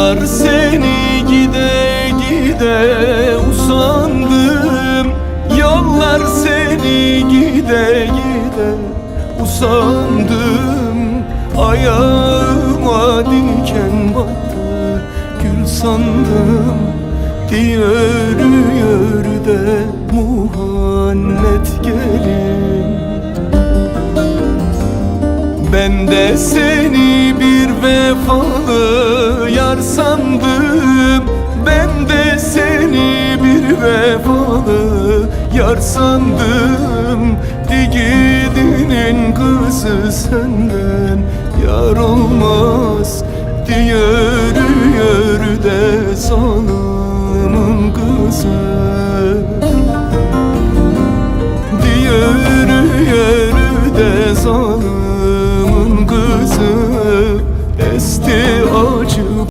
Yollar seni gide gide usandım. Yollar seni gide gide usandım. Ayağıma diken battı gül sandım. Diye yürüyor de muhannet gelin. Ben de seni bir yar sandım. Ben de seni bir vefalı yar sandım. Digidinin kızı senden yar olmaz Diye yürü de sanımın kızı. Diye yürü de sanımın kızı. Esti acı